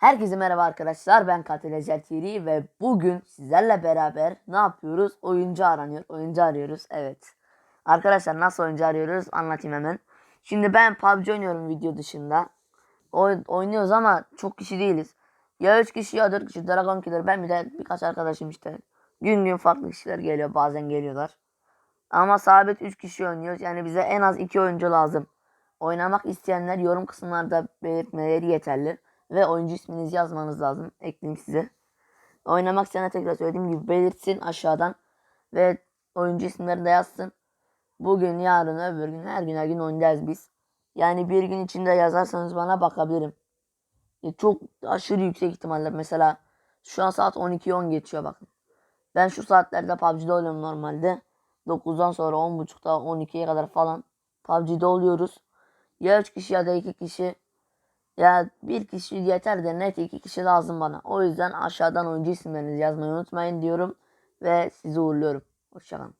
Herkese merhaba arkadaşlar. Ben Katil Ecel TV ve bugün sizlerle beraber ne yapıyoruz? Oyuncu aranıyor. Oyuncu arıyoruz. Evet. Arkadaşlar nasıl oyuncu arıyoruz? Anlatayım hemen. Şimdi ben PUBG oynuyorum video dışında. Oy- oynuyoruz ama çok kişi değiliz. Ya 3 kişi ya 4 kişi. Dragon Killer ben bir de birkaç arkadaşım işte. Gün gün farklı kişiler geliyor. Bazen geliyorlar. Ama sabit 3 kişi oynuyoruz. Yani bize en az 2 oyuncu lazım. Oynamak isteyenler yorum kısımlarda belirtmeleri yeterli. Ve oyuncu isminizi yazmanız lazım. Ekleyeyim size. Oynamak isteyenler tekrar söylediğim gibi belirtsin aşağıdan. Ve oyuncu isimlerini de yazsın. Bugün, yarın, öbür gün, her gün her gün oynayacağız biz. Yani bir gün içinde yazarsanız bana bakabilirim. Ya çok aşırı yüksek ihtimalle. Mesela şu an saat 12.10 geçiyor bakın. Ben şu saatlerde PUBG'de oluyorum normalde. 9'dan sonra 10.30'da 12'ye kadar falan PUBG'de oluyoruz. Ya 3 kişi ya da 2 kişi ya bir kişi yeter de net iki kişi lazım bana. O yüzden aşağıdan oyuncu isimlerinizi yazmayı unutmayın diyorum ve sizi uğurluyorum. Hoşçakalın.